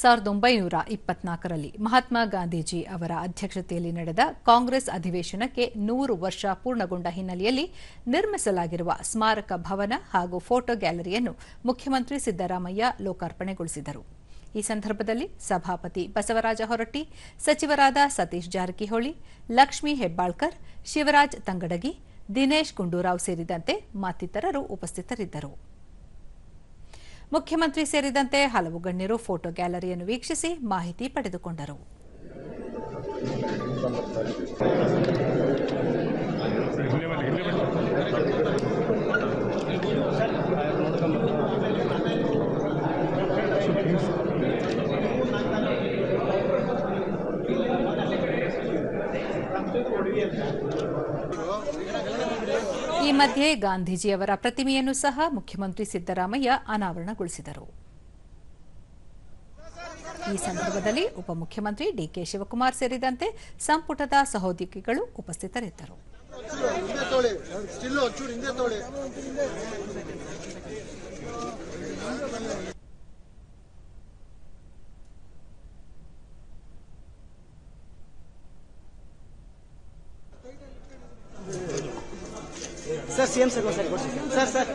ಸಾವಿರದ ಒಂಬೈನೂರ ಇಪ್ಪತ್ನಾಲ್ಕರಲ್ಲಿ ಮಹಾತ್ಮ ಗಾಂಧೀಜಿ ಅವರ ಅಧ್ಯಕ್ಷತೆಯಲ್ಲಿ ನಡೆದ ಕಾಂಗ್ರೆಸ್ ಅಧಿವೇಶನಕ್ಕೆ ನೂರು ವರ್ಷ ಪೂರ್ಣಗೊಂಡ ಹಿನ್ನೆಲೆಯಲ್ಲಿ ನಿರ್ಮಿಸಲಾಗಿರುವ ಸ್ಮಾರಕ ಭವನ ಹಾಗೂ ಫೋಟೋ ಗ್ಯಾಲರಿಯನ್ನು ಮುಖ್ಯಮಂತ್ರಿ ಸಿದ್ದರಾಮಯ್ಯ ಲೋಕಾರ್ಪಣೆಗೊಳಿಸಿದರು. ಈ ಸಂದರ್ಭದಲ್ಲಿ ಸಭಾಪತಿ ಬಸವರಾಜ ಹೊರಟ್ಟಿ, ಸಚಿವರಾದ ಸತೀಶ್ ಜಾರಕಿಹೊಳಿ, ಲಕ್ಷ್ಮೀ ಹೆಬ್ಬಾಳ್ಕರ್, ಶಿವರಾಜ್ ತಂಗಡಗಿ, ದಿನೇಶ್ ಗುಂಡೂರಾವ್ ಸೇರಿದಂತೆ ಮತ್ತಿತರರು ಉಪಸ್ಥಿತರಿದ್ದರು. ಮುಖ್ಯಮಂತ್ರಿ ಸೇರಿದಂತೆ ಹಲವು ಗಣ್ಯರು ಫೋಟೋ ಗ್ಯಾಲರಿಯನ್ನು ವೀಕ್ಷಿಸಿ ಮಾಹಿತಿ ಪಡೆದುಕೊಂಡರು. ಈ ಮಧ್ಯೆ ಗಾಂಧೀಜಿಯವರ ಪ್ರತಿಮೆಯನ್ನು ಸಹ ಮುಖ್ಯಮಂತ್ರಿ ಸಿದ್ದರಾಮಯ್ಯ ಅನಾವರಣಗೊಳಿಸಿದರು. ಈ ಸಂದರ್ಭದಲ್ಲಿ ಉಪಮುಖ್ಯಮಂತ್ರಿ ಡಿಕೆ ಶಿವಕುಮಾರ್ ಸೇರಿದಂತೆ ಸಂಪುಟದ ಸಹೋದ್ಯೋಗಿಗಳು ಉಪಸ್ಥಿತರಿದ್ದರು. Cien segundos, cien.